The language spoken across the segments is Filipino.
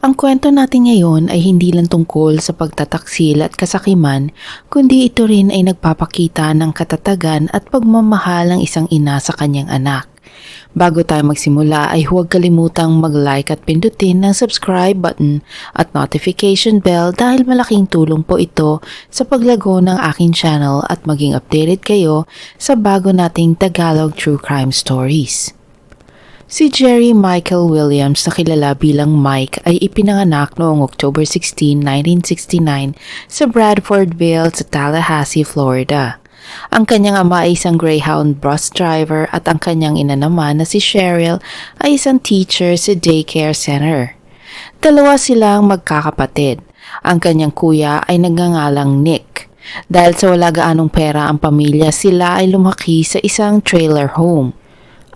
Ang kwento natin ngayon ay hindi lang tungkol sa pagtataksil at kasakiman, kundi ito rin ay nagpapakita ng katatagan at pagmamahal ng isang ina sa kanyang anak. Bago tayo magsimula ay huwag kalimutang mag-like at pindutin ng subscribe button at notification bell dahil malaking tulong po ito sa paglago ng aking channel at maging updated kayo sa bago nating Tagalog True Crime Stories. Si Jerry Michael Williams na kilala bilang Mike ay ipinanganak noong October 16, 1969 sa Bradfordville sa Tallahassee, Florida. Ang kanyang ama ay isang Greyhound bus driver at ang kanyang ina naman na si Cheryl ay isang teacher sa daycare center. Dalawa silang magkakapatid. Ang kanyang kuya ay nagngangalang Nick. Dahil sa wala gaanong pera ang pamilya, sila ay lumaki sa isang trailer home.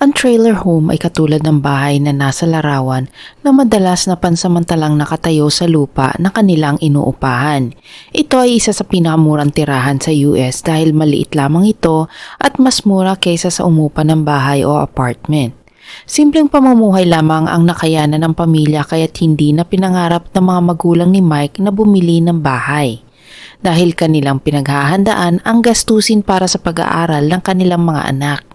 Ang trailer home ay katulad ng bahay na nasa larawan na madalas na pansamantalang nakatayo sa lupa na kanilang inuupahan. Ito ay isa sa pinakamurang tirahan sa US dahil maliit lamang ito at mas mura kaysa sa umupa ng bahay o apartment. Simpleng pamumuhay lamang ang nakayanan ng pamilya kaya't hindi na pinangarap ng mga magulang ni Mike na bumili ng bahay. Dahil kanilang pinaghahandaan ang gastusin para sa pag-aaral ng kanilang mga anak.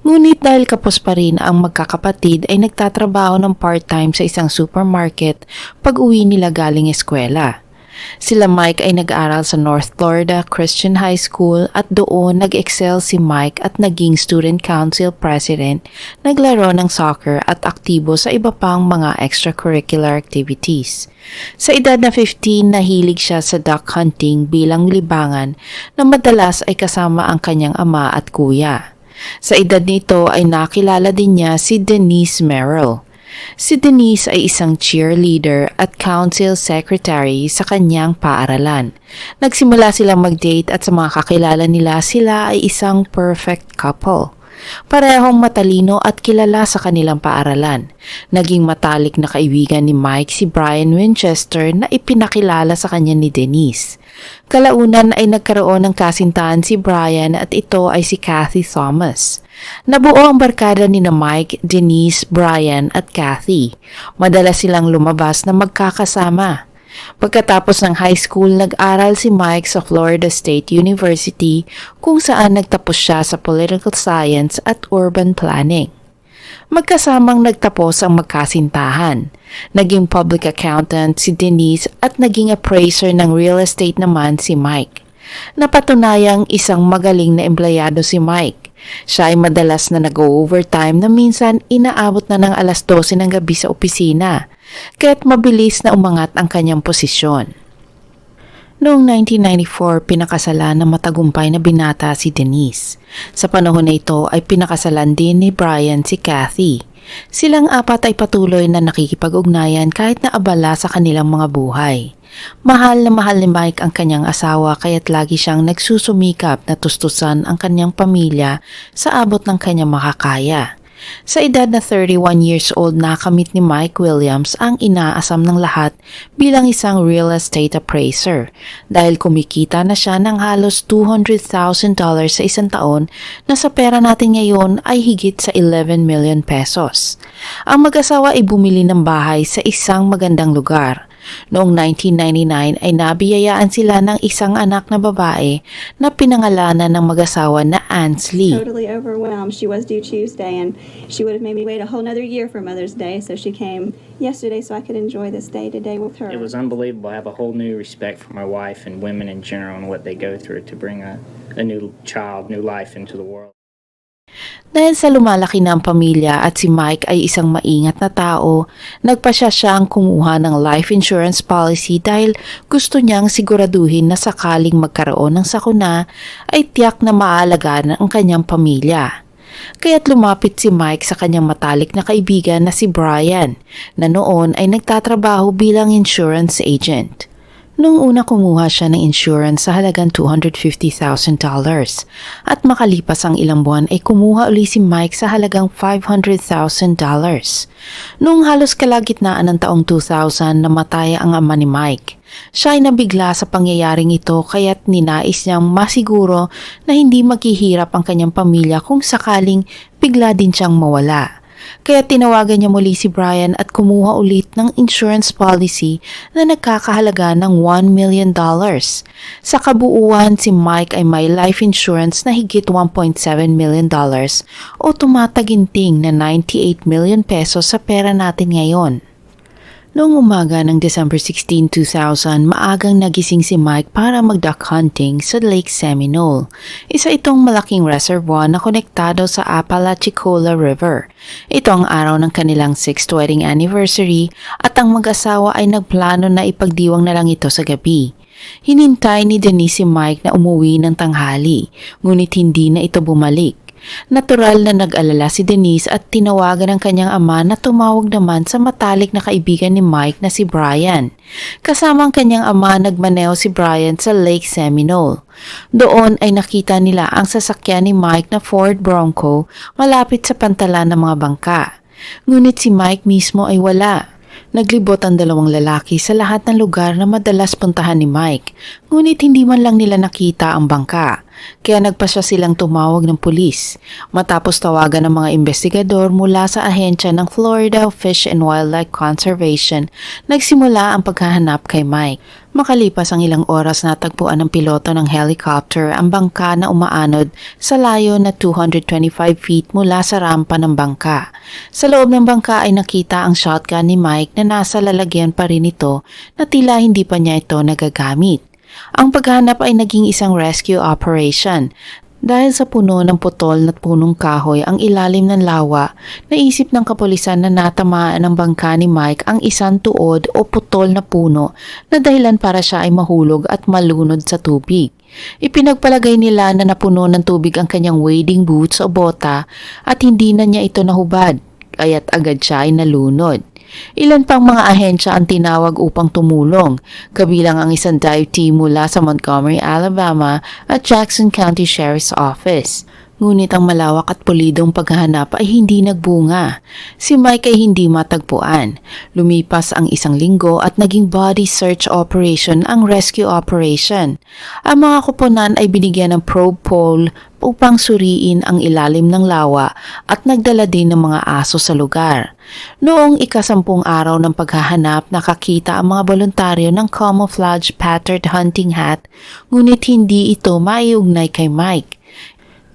Ngunit dahil kapos pa rin ang magkakapatid ay nagtatrabaho ng part-time sa isang supermarket pag uwi nila galing eskwela. Sila Mike ay nag-aaral sa North Florida Christian High School at doon nag-excel si Mike at naging student council president, naglaro ng soccer at aktibo sa iba pang mga extracurricular activities. Sa edad na 15, nahilig siya sa duck hunting bilang libangan na madalas ay kasama ang kanyang ama at kuya. Sa edad nito ay nakilala din niya si Denise Merrill. Si Denise ay isang cheerleader at council secretary sa kanyang paaralan. Nagsimula silang mag-date at sa mga kakilala nila sila ay isang perfect couple. Parehong matalino at kilala sa kanilang paaralan. Naging matalik na kaibigan ni Mike si Brian Winchester na ipinakilala sa kanya ni Denise. Kalaunan ay nagkaroon ng kasintahan si Brian at ito ay si Kathy Thomas. Nabuo ang barkada ni na Mike, Denise, Brian at Kathy. Madalas silang lumabas na magkakasama. Pagkatapos ng high school, nag-aral si Mike sa Florida State University kung saan nagtapos siya sa Political Science at Urban Planning. Magkasamang nagtapos ang magkasintahan. Naging public accountant si Denise at naging appraiser ng real estate naman si Mike. Napatunayang isang magaling na empleyado si Mike. Siya ay madalas na nag-overtime na minsan inaabot na ng alas 12 ng gabi sa opisina, kaya't mabilis na umangat ang kanyang posisyon. Noong 1994, pinakasalan ng matagumpay na binata si Denise. Sa panahon na ito ay pinakasalan din ni Brian si Kathy. Silang apat ay patuloy na nakikipag-ugnayan kahit na abala sa kanilang mga buhay. Mahal na mahal ni Mike ang kanyang asawa kaya't lagi siyang nagsusumikap na tustusan ang kanyang pamilya sa abot ng kanyang makakaya. Sa edad na 31 years old nakamit ni Mike Williams ang inaasam ng lahat bilang isang real estate appraiser dahil kumikita na siya ng halos $200,000 sa isang taon na sa pera natin ngayon ay higit sa 11 million pesos. Ang mag-asawa ay bumili ng bahay sa isang magandang lugar. Noong 1999 ay nabiyayaan sila ng isang anak na babae na pinangalanan ng mag-asawa na Ansley. totally overwhelmed. She was due Tuesday, and she would have made me wait a whole nother year for Mother's Day. So she came yesterday, so I could enjoy this day today with her. It was unbelievable. I have a whole new respect for my wife and women in general and what they go through to bring a, a new child, new life into the world. Dahil sa lumalaki na ang pamilya at si Mike ay isang maingat na tao, nagpasya siyang kumuha ng life insurance policy dahil gusto niyang siguraduhin na sakaling magkaroon ng sakuna ay tiyak na maalagaan ang kanyang pamilya. Kaya't lumapit si Mike sa kanyang matalik na kaibigan na si Brian na noon ay nagtatrabaho bilang insurance agent. Nung una kumuha siya ng insurance sa halagang $250,000 at makalipas ang ilang buwan ay kumuha uli si Mike sa halagang $500,000. Nung halos kalagitnaan ng taong 2000 namatay ang ama ni Mike. Siya ay nabigla sa pangyayaring ito kaya't ninais niyang masiguro na hindi maghihirap ang kanyang pamilya kung sakaling bigla din siyang mawala. Kaya tinawagan niya muli si Brian at kumuha ulit ng insurance policy na nagkakahalaga ng $1 million. Sa kabuuan, si Mike ay may life insurance na higit $1.7 million o tumataginting na 98 million pesos sa pera natin ngayon. Noong umaga ng December 16, 2000, maagang nagising si Mike para mag-duck hunting sa Lake Seminole. Isa itong malaking reservoir na konektado sa Apalachicola River. Ito ang araw ng kanilang 6th wedding anniversary at ang mag-asawa ay nagplano na ipagdiwang na lang ito sa gabi. Hinintay ni Denise si Mike na umuwi ng tanghali, ngunit hindi na ito bumalik. Natural na nag-alala si Denise at tinawagan ng kanyang ama na tumawag naman sa matalik na kaibigan ni Mike na si Brian. Kasama ang kanyang ama nagmaneho si Brian sa Lake Seminole. Doon ay nakita nila ang sasakyan ni Mike na Ford Bronco malapit sa pantalan ng mga bangka. Ngunit si Mike mismo ay wala. Naglibot ang dalawang lalaki sa lahat ng lugar na madalas puntahan ni Mike, ngunit hindi man lang nila nakita ang bangka. Kaya nagpasya silang tumawag ng pulis. Matapos tawagan ng mga investigador mula sa ahensya ng Florida Fish and Wildlife Conservation, nagsimula ang paghahanap kay Mike. Makalipas ang ilang oras natagpuan ng piloto ng helicopter ang bangka na umaanod sa layo na 225 feet mula sa rampa ng bangka. Sa loob ng bangka ay nakita ang shotgun ni Mike na nasa lalagyan pa rin ito na tila hindi pa niya ito nagagamit. Ang paghanap ay naging isang rescue operation. Dahil sa puno ng putol at punong kahoy ang ilalim ng lawa, naisip ng kapulisan na natamaan ng bangka ni Mike ang isang tuod o putol na puno na dahilan para siya ay mahulog at malunod sa tubig. Ipinagpalagay nila na napuno ng tubig ang kanyang wading boots o bota at hindi na niya ito nahubad, kaya't agad siya ay nalunod. Ilan pang mga ahensya ang tinawag upang tumulong, kabilang ang isang dive team mula sa Montgomery, Alabama at Jackson County Sheriff's Office. Ngunit ang malawak at pulidong paghahanap ay hindi nagbunga. Si Mike ay hindi matagpuan. Lumipas ang isang linggo at naging body search operation ang rescue operation. Ang mga kuponan ay binigyan ng probe pole upang suriin ang ilalim ng lawa at nagdala din ng mga aso sa lugar. Noong ikasampung araw ng paghahanap, nakakita ang mga voluntaryo ng camouflage patterned hunting hat, ngunit hindi ito maiugnay kay Mike.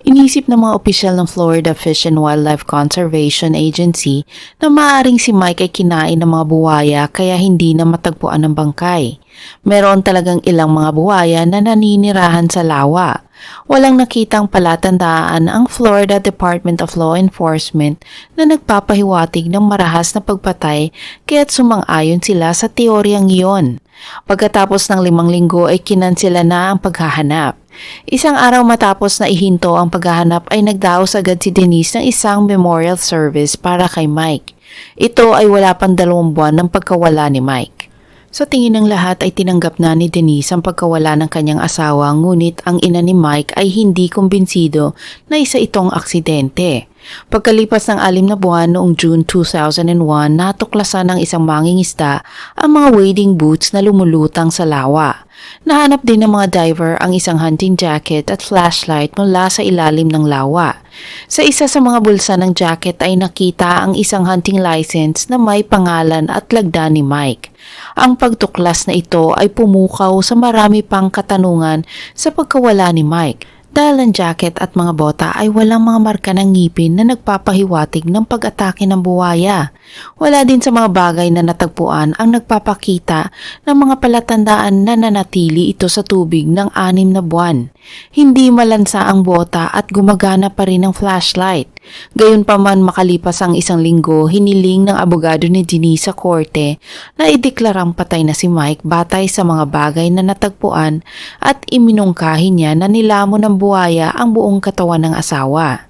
Inisip ng mga opisyal ng Florida Fish and Wildlife Conservation Agency na maaring si Mike ay kinain ng mga buwaya kaya hindi na matagpuan ng bangkay. Meron talagang ilang mga buwaya na naninirahan sa lawa. Walang nakitang palatandaan ang Florida Department of Law Enforcement na nagpapahiwatig ng marahas na pagpatay kaya't sumang-ayon sila sa teoryang iyon. Pagkatapos ng limang linggo ay kinansila na ang paghahanap. Isang araw matapos na ihinto ang paghahanap ay nagdaos agad si Denise ng isang memorial service para kay Mike. Ito ay wala pang dalawang buwan ng pagkawala ni Mike. Sa tingin ng lahat ay tinanggap na ni Denise ang pagkawala ng kanyang asawa ngunit ang ina ni Mike ay hindi kumbinsido na isa itong aksidente. Pagkalipas ng alim na buwan noong June 2001, natuklasan ng isang mangingisda ang mga wading boots na lumulutang sa lawa. Nahanap din ng mga diver ang isang hunting jacket at flashlight mula sa ilalim ng lawa. Sa isa sa mga bulsa ng jacket ay nakita ang isang hunting license na may pangalan at lagda ni Mike. Ang pagtuklas na ito ay pumukaw sa marami pang katanungan sa pagkawala ni Mike dahil ang jacket at mga bota ay walang mga marka ng ngipin na nagpapahiwatig ng pag-atake ng buwaya. Wala din sa mga bagay na natagpuan ang nagpapakita ng mga palatandaan na nanatili ito sa tubig ng anim na buwan. Hindi malansa ang bota at gumagana pa rin ang flashlight. Gayunpaman makalipas ang isang linggo, hiniling ng abogado ni Denise sa korte na ideklarang patay na si Mike batay sa mga bagay na natagpuan at iminungkahi niya na nilamon ng buwaya ang buong katawan ng asawa.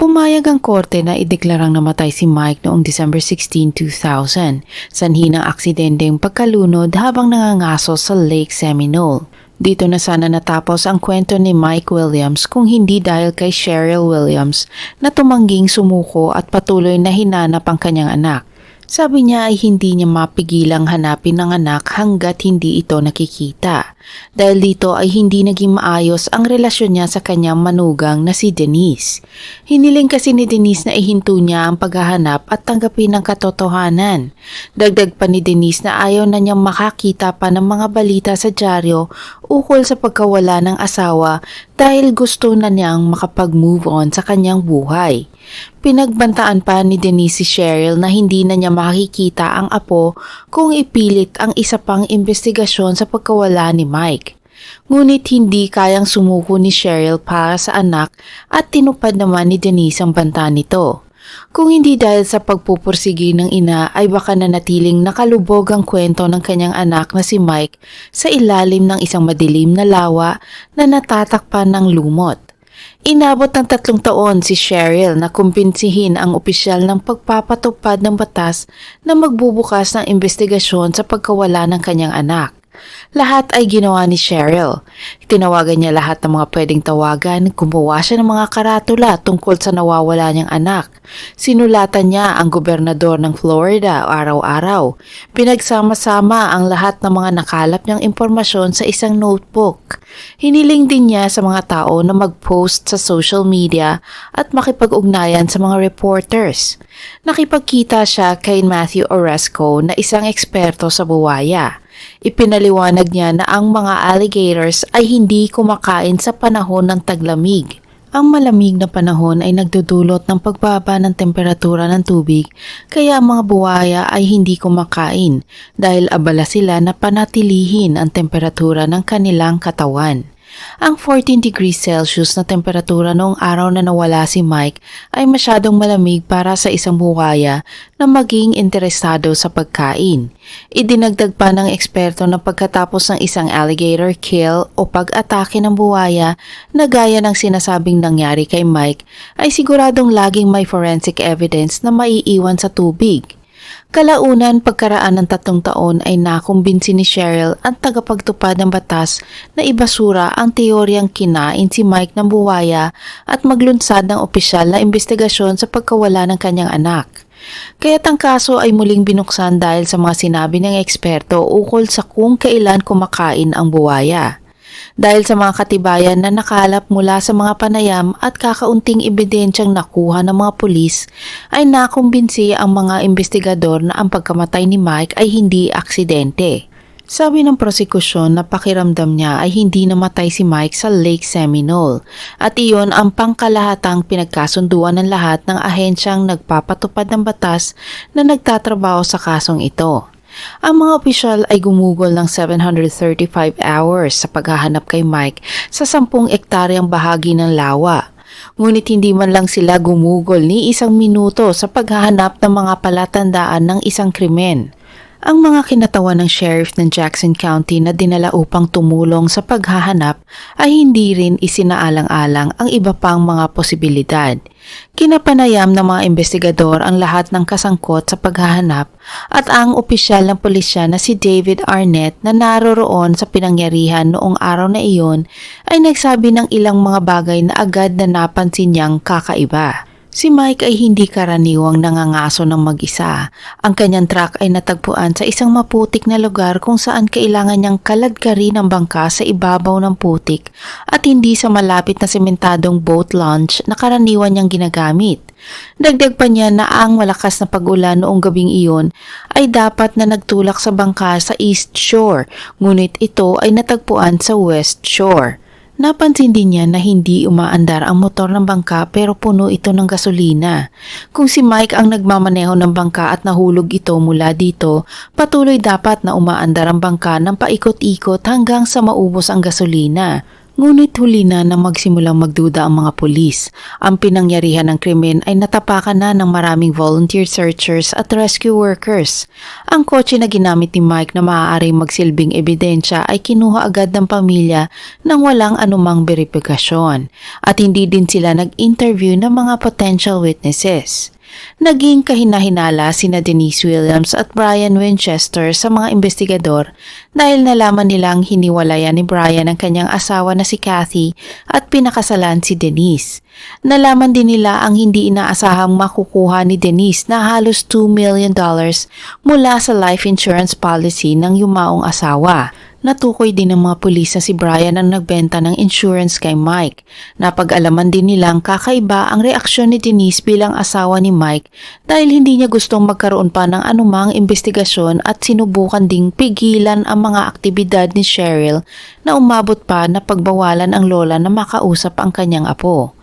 Pumayag ang korte na ideklarang namatay si Mike noong December 16, 2000, sanhi ng aksidenteng pagkalunod habang nangangaso sa Lake Seminole. Dito na sana natapos ang kwento ni Mike Williams kung hindi dahil kay Cheryl Williams na tumangging sumuko at patuloy na hinanap ang kanyang anak. Sabi niya ay hindi niya mapigilang hanapin ng anak hanggat hindi ito nakikita. Dahil dito ay hindi naging maayos ang relasyon niya sa kanyang manugang na si Denise. Hiniling kasi ni Denise na ihinto niya ang paghahanap at tanggapin ang katotohanan. Dagdag pa ni Denise na ayaw na niyang makakita pa ng mga balita sa dyaryo ukol sa pagkawala ng asawa dahil gusto na niyang makapag-move on sa kanyang buhay. Pinagbantaan pa ni Denise si Cheryl na hindi na niya makikita ang apo kung ipilit ang isa pang investigasyon sa pagkawala ni Mike. Ngunit hindi kayang sumuko ni Cheryl para sa anak at tinupad naman ni Denise ang banta nito. Kung hindi dahil sa pagpupursigi ng ina ay baka nanatiling nakalubog ang kwento ng kanyang anak na si Mike sa ilalim ng isang madilim na lawa na natatakpan ng lumot. Inabot ng tatlong taon si Cheryl na kumbinsihin ang opisyal ng pagpapatupad ng batas na magbubukas ng investigasyon sa pagkawala ng kanyang anak. Lahat ay ginawa ni Cheryl. Tinawagan niya lahat ng mga pwedeng tawagan, gumawa siya ng mga karatula tungkol sa nawawala niyang anak. Sinulatan niya ang gobernador ng Florida araw-araw. Pinagsama-sama ang lahat ng mga nakalap niyang impormasyon sa isang notebook. Hiniling din niya sa mga tao na mag-post sa social media at makipag-ugnayan sa mga reporters. Nakipagkita siya kay Matthew Oresco na isang eksperto sa buwaya. Ipinaliwanag niya na ang mga alligators ay hindi kumakain sa panahon ng taglamig. Ang malamig na panahon ay nagdudulot ng pagbaba ng temperatura ng tubig kaya ang mga buwaya ay hindi kumakain dahil abala sila na panatilihin ang temperatura ng kanilang katawan. Ang 14 degrees Celsius na temperatura noong araw na nawala si Mike ay masyadong malamig para sa isang buwaya na maging interesado sa pagkain. Idinagdag pa ng eksperto na pagkatapos ng isang alligator kill o pag-atake ng buwaya na gaya ng sinasabing nangyari kay Mike ay siguradong laging may forensic evidence na maiiwan sa tubig. Kalaunan pagkaraan ng tatlong taon ay nakumbinsi ni Cheryl ang tagapagtupad ng batas na ibasura ang teoryang kinain si Mike ng buwaya at maglunsad ng opisyal na investigasyon sa pagkawala ng kanyang anak. Kaya't ang kaso ay muling binuksan dahil sa mga sinabi ng eksperto ukol sa kung kailan kumakain ang buwaya. Dahil sa mga katibayan na nakalap mula sa mga panayam at kakaunting ebidensyang nakuha ng mga pulis, ay nakumbinsi ang mga investigador na ang pagkamatay ni Mike ay hindi aksidente. Sabi ng prosekusyon na pakiramdam niya ay hindi namatay si Mike sa Lake Seminole at iyon ang pangkalahatang pinagkasunduan ng lahat ng ahensyang nagpapatupad ng batas na nagtatrabaho sa kasong ito. Ang mga opisyal ay gumugol ng 735 hours sa paghahanap kay Mike sa 10 ektaryang bahagi ng lawa. Ngunit hindi man lang sila gumugol ni isang minuto sa paghahanap ng mga palatandaan ng isang krimen. Ang mga kinatawan ng sheriff ng Jackson County na dinala upang tumulong sa paghahanap ay hindi rin isinaalang-alang ang iba pang mga posibilidad. Kinapanayam ng mga investigador ang lahat ng kasangkot sa paghahanap at ang opisyal ng pulisya na si David Arnett na naroroon sa pinangyarihan noong araw na iyon ay nagsabi ng ilang mga bagay na agad na napansin niyang kakaiba. Si Mike ay hindi karaniwang nangangaso ng mag-isa. Ang kanyang truck ay natagpuan sa isang maputik na lugar kung saan kailangan niyang kaladkari ng bangka sa ibabaw ng putik at hindi sa malapit na sementadong boat launch na karaniwan niyang ginagamit. Dagdag pa niya na ang malakas na pag-ulan noong gabing iyon ay dapat na nagtulak sa bangka sa East Shore, ngunit ito ay natagpuan sa West Shore. Napansin din niya na hindi umaandar ang motor ng bangka pero puno ito ng gasolina. Kung si Mike ang nagmamaneho ng bangka at nahulog ito mula dito, patuloy dapat na umaandar ang bangka ng paikot-ikot hanggang sa maubos ang gasolina. Ngunit huli na na magsimulang magduda ang mga pulis. Ang pinangyarihan ng krimen ay natapakan na ng maraming volunteer searchers at rescue workers. Ang kotse na ginamit ni Mike na maaaring magsilbing ebidensya ay kinuha agad ng pamilya nang walang anumang verifikasyon at hindi din sila nag-interview ng mga potential witnesses. Naging kahinahinala sina Denise Williams at Brian Winchester sa mga investigador dahil nalaman nilang hiniwalayan ni Brian ang kanyang asawa na si Kathy at pinakasalan si Denise. Nalaman din nila ang hindi inaasahang makukuha ni Denise na halos $2 million mula sa life insurance policy ng yumaong asawa. Natukoy din ng mga pulis na si Brian ang nagbenta ng insurance kay Mike. Napag-alaman din nilang kakaiba ang reaksyon ni Denise bilang asawa ni Mike dahil hindi niya gustong magkaroon pa ng anumang investigasyon at sinubukan ding pigilan ang mga aktibidad ni Cheryl na umabot pa na pagbawalan ang lola na makausap ang kanyang apo.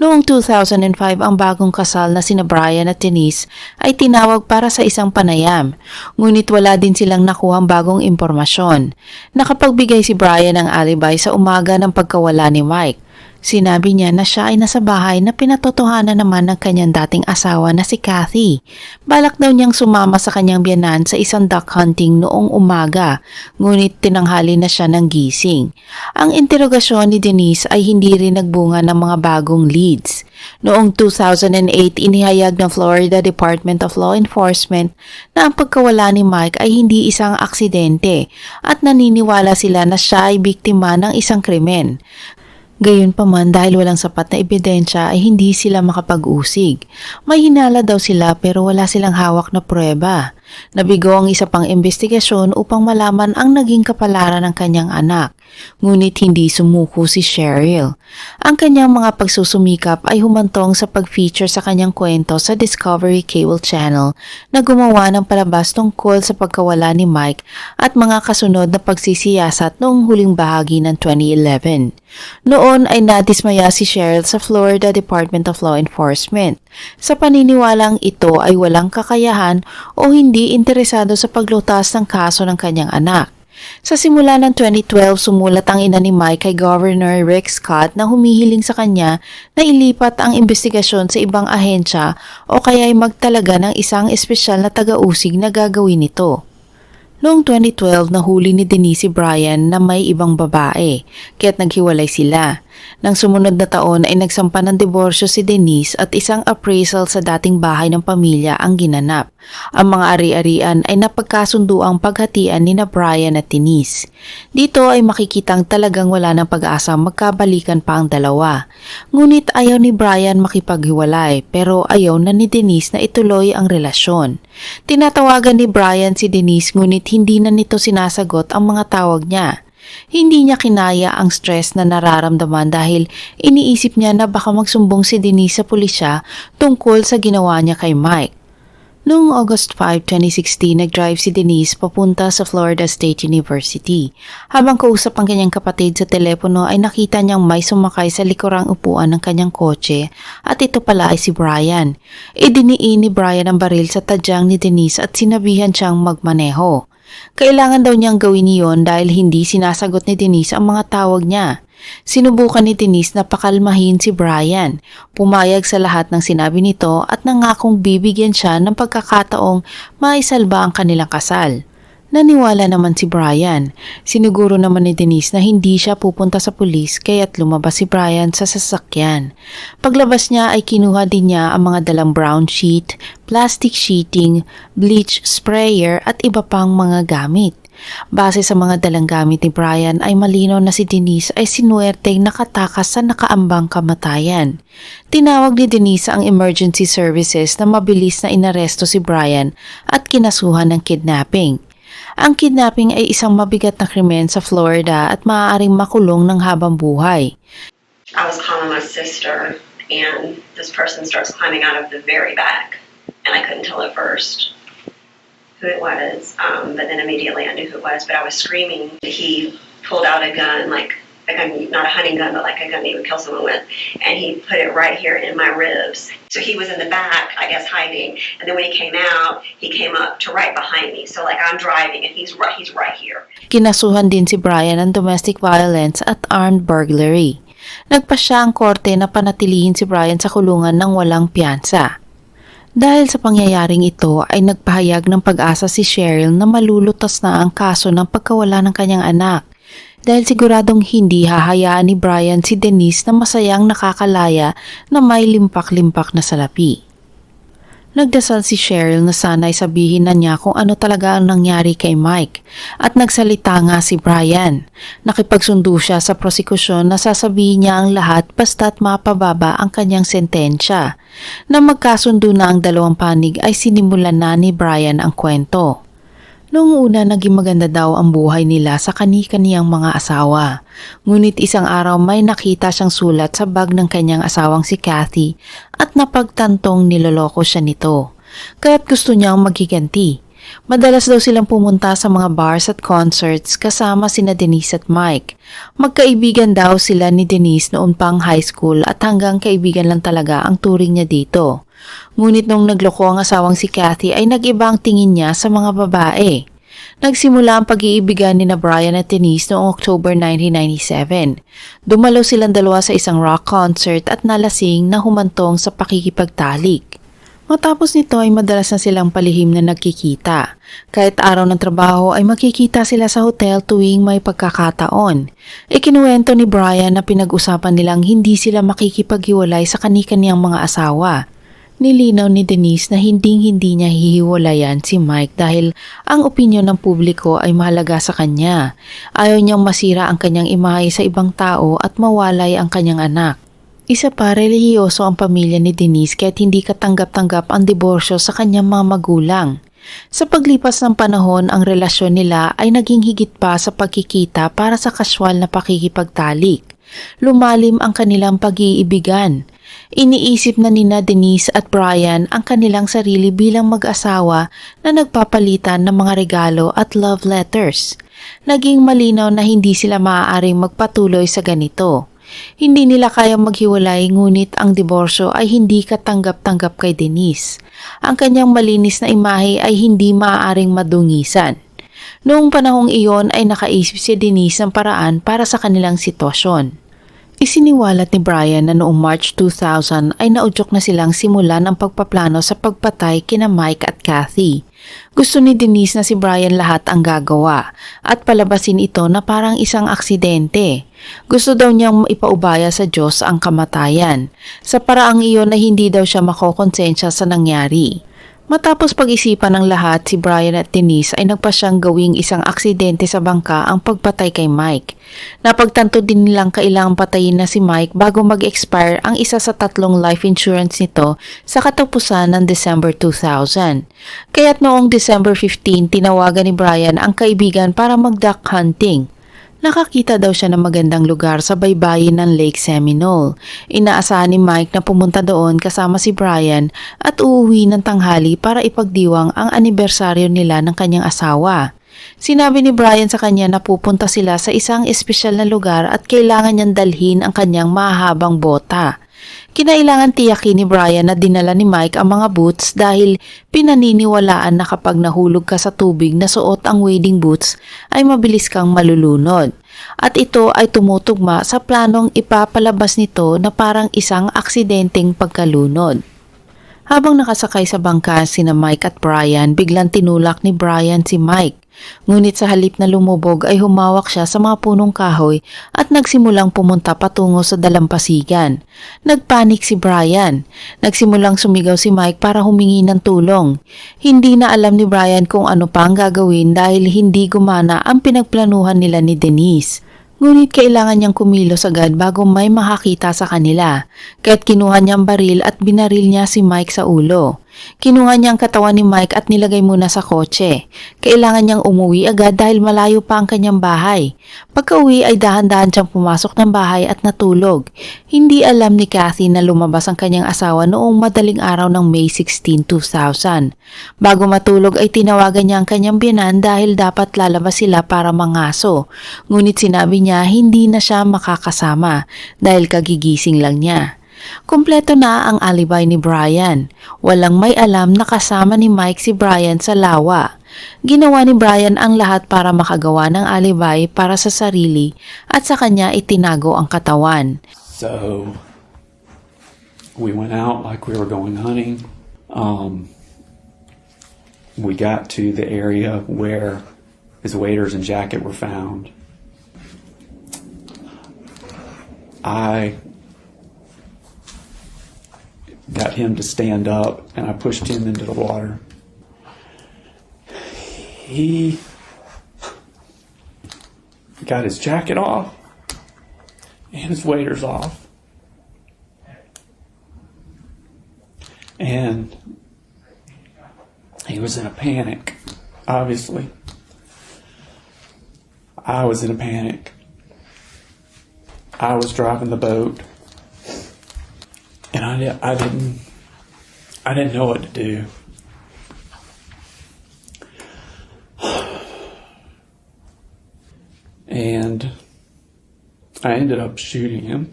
Noong 2005 ang bagong kasal na sina Brian at Denise ay tinawag para sa isang panayam, ngunit wala din silang nakuhang bagong impormasyon. Nakapagbigay si Brian ng alibi sa umaga ng pagkawala ni Mike. Sinabi niya na siya ay nasa bahay na pinatotohanan naman ng kanyang dating asawa na si Kathy. Balak daw niyang sumama sa kanyang biyanan sa isang duck hunting noong umaga, ngunit tinanghali na siya ng gising. Ang interogasyon ni Denise ay hindi rin nagbunga ng mga bagong leads. Noong 2008, inihayag ng Florida Department of Law Enforcement na ang pagkawala ni Mike ay hindi isang aksidente at naniniwala sila na siya ay biktima ng isang krimen. Gayunpaman dahil walang sapat na ebidensya ay hindi sila makapag-usig. May hinala daw sila pero wala silang hawak na pruweba. Nabigo ang isa pang investigasyon upang malaman ang naging kapalaran ng kanyang anak. Ngunit hindi sumuko si Cheryl. Ang kanyang mga pagsusumikap ay humantong sa pag-feature sa kanyang kwento sa Discovery Cable Channel na gumawa ng palabas tungkol sa pagkawala ni Mike at mga kasunod na pagsisiyasat noong huling bahagi ng 2011. Noon ay nadismaya si Cheryl sa Florida Department of Law Enforcement sa paniniwalang ito ay walang kakayahan o hindi interesado sa paglutas ng kaso ng kanyang anak. Sa simula ng 2012, sumulat ang ina ni Mike kay Governor Rick Scott na humihiling sa kanya na ilipat ang investigasyon sa ibang ahensya o kaya ay magtalaga ng isang espesyal na taga-usig na gagawin ito. Noong 2012, nahuli ni Denise si Brian na may ibang babae, kaya't naghiwalay sila. Nang sumunod na taon ay nagsampa ng diborsyo si Denise at isang appraisal sa dating bahay ng pamilya ang ginanap. Ang mga ari-arian ay napagkasundo ang paghatian ni na Brian at Denise. Dito ay makikitang talagang wala ng pag-asa magkabalikan pa ang dalawa. Ngunit ayaw ni Brian makipaghiwalay pero ayaw na ni Denise na ituloy ang relasyon. Tinatawagan ni Brian si Denise ngunit hindi na nito sinasagot ang mga tawag niya. Hindi niya kinaya ang stress na nararamdaman dahil iniisip niya na baka magsumbong si Denise sa pulisya tungkol sa ginawa niya kay Mike. Noong August 5, 2016, nag-drive si Denise papunta sa Florida State University. Habang kausap ang kanyang kapatid sa telepono ay nakita niyang may sumakay sa likurang upuan ng kanyang kotse at ito pala ay si Brian. Idiniin ni Brian ang baril sa tadyang ni Denise at sinabihan siyang magmaneho. Kailangan daw niyang gawin iyon dahil hindi sinasagot ni Denise ang mga tawag niya. Sinubukan ni Denise na pakalmahin si Brian. Pumayag sa lahat ng sinabi nito at nangakong bibigyan siya ng pagkakataong maisalba ang kanilang kasal. Naniwala naman si Brian. Siniguro naman ni Denise na hindi siya pupunta sa pulis kaya't lumabas si Brian sa sasakyan. Paglabas niya ay kinuha din niya ang mga dalang brown sheet, plastic sheeting, bleach sprayer at iba pang mga gamit. Base sa mga dalang gamit ni Brian ay malino na si Denise ay sinuwerteng nakatakas sa nakaambang kamatayan. Tinawag ni Denise ang emergency services na mabilis na inaresto si Brian at kinasuhan ng kidnapping. Ang kidnapping ay isang mabigat na krimen sa Florida at maaaring makulong ng habang buhay. I was calling my sister, and this person starts climbing out of the very back, and I couldn't tell at first who it was, um, but then immediately I knew who it was. But I was screaming. He pulled out a gun, like a gun, not a hunting gun, but like a gun he would kill someone with, and he put it right here in my ribs. So he was in the back, I guess, hiding, and then when he came out, he came up to right behind me. So like I'm driving, and he's right, he's right here. Kinasuhan din si Brian ng domestic violence at armed burglary. Nagpa siya ang korte na panatilihin si Brian sa kulungan ng walang piyansa. Dahil sa pangyayaring ito ay nagpahayag ng pag-asa si Cheryl na malulutas na ang kaso ng pagkawala ng kanyang anak. Dahil siguradong hindi hahayaan ni Brian si Denise na masayang nakakalaya na may limpak-limpak na salapi. Nagdasal si Cheryl na sana'y sabihin na niya kung ano talaga ang nangyari kay Mike at nagsalita nga si Brian. Nakipagsundo siya sa prosekusyon na sasabihin niya ang lahat basta't mapababa ang kanyang sentensya. Na magkasundo na ang dalawang panig ay sinimulan na ni Brian ang kwento. Noong una naging maganda daw ang buhay nila sa kani-kaniyang mga asawa. Ngunit isang araw may nakita siyang sulat sa bag ng kanyang asawang si Kathy at napagtantong niloloko siya nito. Kaya't gusto niyang magiganti. Madalas daw silang pumunta sa mga bars at concerts kasama sina Denise at Mike. Magkaibigan daw sila ni Denise noon pang high school at hanggang kaibigan lang talaga ang turing niya dito. Ngunit nung nagloko ang asawang si Kathy ay nag-iba ang tingin niya sa mga babae. Nagsimula ang pag-iibigan ni na Brian at Denise noong October 1997. Dumalo silang dalawa sa isang rock concert at nalasing na humantong sa pakikipagtalik. Matapos nito ay madalas na silang palihim na nagkikita. Kahit araw ng trabaho ay makikita sila sa hotel tuwing may pagkakataon. Ikinuwento ni Brian na pinag-usapan nilang hindi sila makikipaghiwalay sa kani-kaniyang mga asawa. Nilinaw ni Denise na hinding-hindi niya hihiwalayan si Mike dahil ang opinyon ng publiko ay mahalaga sa kanya. Ayaw niyang masira ang kanyang imahe sa ibang tao at mawalay ang kanyang anak. Isa pa, relihiyoso ang pamilya ni Denise kahit hindi katanggap-tanggap ang diborsyo sa kanyang mga magulang. Sa paglipas ng panahon, ang relasyon nila ay naging higit pa sa pagkikita para sa kaswal na pakikipagtalik. Lumalim ang kanilang pag-iibigan. Iniisip na nina Denise at Brian ang kanilang sarili bilang mag-asawa na nagpapalitan ng mga regalo at love letters. Naging malinaw na hindi sila maaaring magpatuloy sa ganito. Hindi nila kayang maghiwalay ngunit ang diborsyo ay hindi katanggap-tanggap kay Denise. Ang kanyang malinis na imahe ay hindi maaaring madungisan. Noong panahong iyon ay nakaisip si Denise ng paraan para sa kanilang sitwasyon. Isiniwalat ni Brian na noong March 2000 ay naudyok na silang simulan ang pagpaplano sa pagpatay kina Mike at Kathy. Gusto ni Denise na si Brian lahat ang gagawa at palabasin ito na parang isang aksidente. Gusto daw niyang ipaubaya sa Diyos ang kamatayan. Sa paraang iyon na hindi daw siya makokonsensya sa nangyari. Matapos pag-isipan ng lahat, si Brian at Denise ay nagpasyang gawing isang aksidente sa bangka ang pagpatay kay Mike. Napagtanto din nilang kailangang patayin na si Mike bago mag-expire ang isa sa tatlong life insurance nito sa katapusan ng December 2000. Kaya't noong December 15, tinawagan ni Brian ang kaibigan para mag-duck hunting. Nakakita daw siya ng magandang lugar sa baybayin ng Lake Seminole. Inaasahan ni Mike na pumunta doon kasama si Brian at uuwi ng tanghali para ipagdiwang ang anibersaryo nila ng kanyang asawa. Sinabi ni Brian sa kanya na pupunta sila sa isang espesyal na lugar at kailangan niyang dalhin ang kanyang mahabang bota. Kinailangan tiyakin ni Brian na dinala ni Mike ang mga boots dahil pinaniniwalaan na kapag nahulog ka sa tubig na suot ang wading boots ay mabilis kang malulunod. At ito ay tumutugma sa planong ipapalabas nito na parang isang aksidenteng pagkalunod. Habang nakasakay sa bangka sina Mike at Brian, biglang tinulak ni Brian si Mike. Ngunit sa halip na lumubog ay humawak siya sa mga punong kahoy at nagsimulang pumunta patungo sa dalampasigan. Nagpanik si Brian. Nagsimulang sumigaw si Mike para humingi ng tulong. Hindi na alam ni Brian kung ano pa ang gagawin dahil hindi gumana ang pinagplanuhan nila ni Denise. Ngunit kailangan niyang kumilos agad bago may makakita sa kanila. Kaya't kinuha niyang baril at binaril niya si Mike sa ulo. Kinuha niya ang katawan ni Mike at nilagay muna sa kotse. Kailangan niyang umuwi agad dahil malayo pa ang kanyang bahay. Pagka-uwi ay dahan-dahan siyang pumasok ng bahay at natulog. Hindi alam ni Kathy na lumabas ang kanyang asawa noong madaling araw ng May 16, 2000. Bago matulog ay tinawagan niya ang kanyang biyanan dahil dapat lalabas sila para mangaso. Ngunit sinabi niya hindi na siya makakasama dahil kagigising lang niya. Kompleto na ang alibay ni Brian. Walang may alam na kasama ni Mike si Brian sa lawa. Ginawa ni Brian ang lahat para makagawa ng alibay para sa sarili at sa kanya itinago ang katawan. So we went out like we were going hunting. Um, we got to the area where his waders and jacket were found. I got him to stand up, and I pushed him into the water. He got his jacket off and his waders off. And he was in a panic, obviously. I was in a panic. I was driving the boat, and I, I didn't I didn't know what to do. And I ended up shooting him.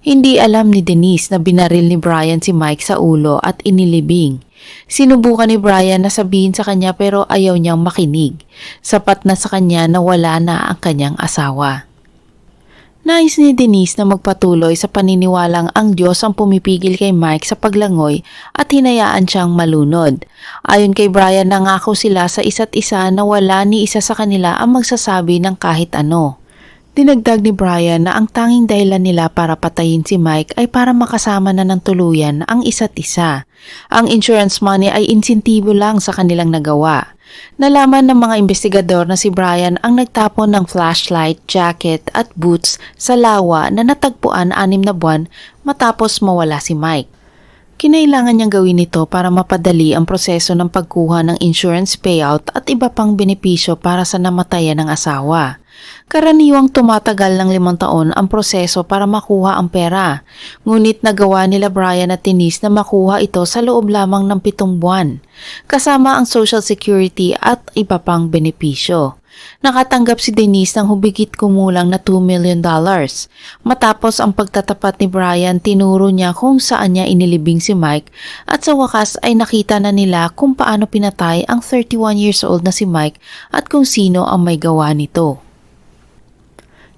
Hindi alam ni Denise na binaril ni Brian si Mike sa ulo at inilibing. Sinubukan ni Brian na sabihin sa kanya pero ayaw niyang makinig. Sapat na sa kanya na wala na ang kanyang asawa. Nais ni Denise na magpatuloy sa paniniwalang ang Diyos ang pumipigil kay Mike sa paglangoy at hinayaan siyang malunod. Ayon kay Brian, nangako sila sa isa't isa na wala ni isa sa kanila ang magsasabi ng kahit ano. Dinagdag ni Brian na ang tanging dahilan nila para patayin si Mike ay para makasama na ng tuluyan ang isa't isa. Ang insurance money ay insentibo lang sa kanilang nagawa. Nalaman ng mga investigador na si Brian ang nagtapon ng flashlight, jacket at boots sa lawa na natagpuan anim na buwan matapos mawala si Mike. Kinailangan niyang gawin ito para mapadali ang proseso ng pagkuha ng insurance payout at iba pang benepisyo para sa namatayan ng asawa. Karaniwang tumatagal ng limang taon ang proseso para makuha ang pera. Ngunit nagawa nila Brian at Denise na makuha ito sa loob lamang ng pitong buwan, kasama ang social security at iba pang benepisyo. Nakatanggap si Denise ng hubigit kumulang na 2 million dollars. Matapos ang pagtatapat ni Brian, tinuro niya kung saan niya inilibing si Mike at sa wakas ay nakita na nila kung paano pinatay ang 31 years old na si Mike at kung sino ang may gawa nito.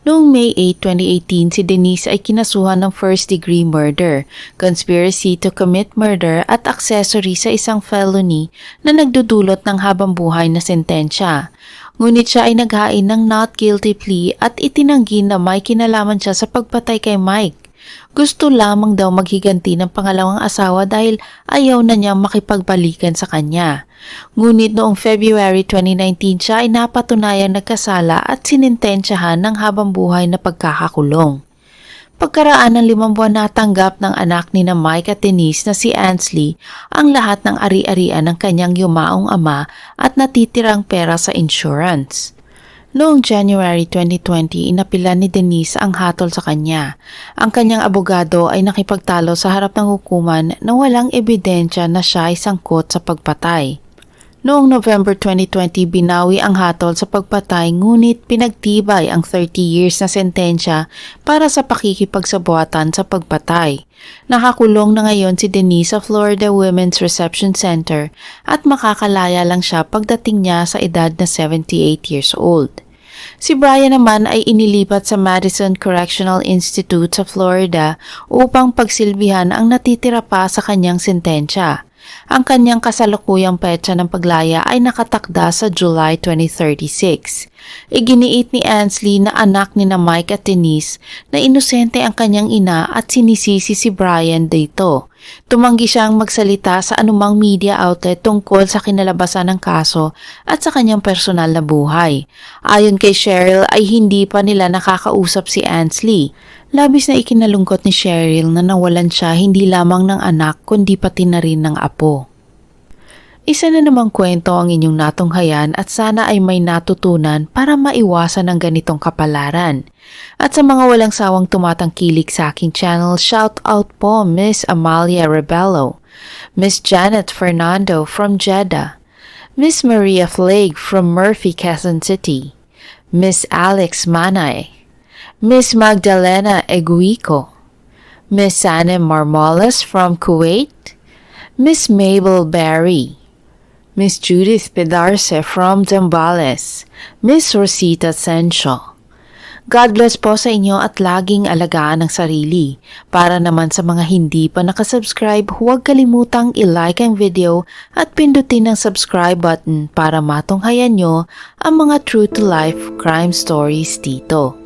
Noong May 8, 2018, si Denise ay kinasuhan ng first-degree murder, conspiracy to commit murder at accessory sa isang felony na nagdudulot ng habang buhay na sentensya. Ngunit siya ay naghain ng not guilty plea at itinanggi na may kinalaman siya sa pagpatay kay Mike. Gusto lamang daw maghiganti ng pangalawang asawa dahil ayaw na niyang makipagbalikan sa kanya. Ngunit noong February 2019 siya ay napatunayang nagkasala at sinintensyahan ng habang buhay na pagkakakulong. Pagkaraan ng limang buwan natanggap ng anak ni na Mike at Denise na si Ansley ang lahat ng ari-arian ng kanyang yumaong ama at natitirang pera sa insurance. Noong January 2020, inapila ni Denise ang hatol sa kanya. Ang kanyang abogado ay nakipagtalo sa harap ng hukuman na walang ebidensya na siya ay sangkot sa pagpatay. Noong November 2020, binawi ang hatol sa pagpatay ngunit pinagtibay ang 30 years na sentensya para sa pakikipagsabuatan sa pagpatay. Nakakulong na ngayon si Denise sa Florida Women's Reception Center at makakalaya lang siya pagdating niya sa edad na 78 years old. Si Brian naman ay inilipat sa Madison Correctional Institute sa Florida upang pagsilbihan ang natitira pa sa kanyang sentensya. Ang kanyang kasalukuyang petsa ng paglaya ay nakatakda sa July 2036. Iginiit ni Ansley na anak ni na Mike at Denise na inosente ang kanyang ina at sinisisi si Brian dito. Tumanggi siyang magsalita sa anumang media outlet tungkol sa kinalabasan ng kaso at sa kanyang personal na buhay. Ayon kay Cheryl ay hindi pa nila nakakausap si Ansley. Labis na ikinalungkot ni Cheryl na nawalan siya hindi lamang ng anak kundi pati na rin ng apo. Isa na namang kwento ang inyong natunghayan at sana ay may natutunan para maiwasan ang ganitong kapalaran. At sa mga walang sawang tumatangkilik sa aking channel, shout out po Miss Amalia Rebello, Miss Janet Fernando from Jeddah, Miss Maria Flake from Murphy, Quezon City, Miss Alex Manay, Miss Magdalena Eguico, Miss Anne Marmoles from Kuwait, Miss Mabel Barry, Miss Judith Pedarce from Zambales, Miss Rosita Sencho. God bless po sa inyo at laging alagaan ang sarili. Para naman sa mga hindi pa nakasubscribe, huwag kalimutang i-like ang video at pindutin ang subscribe button para matunghayan nyo ang mga true-to-life crime stories dito.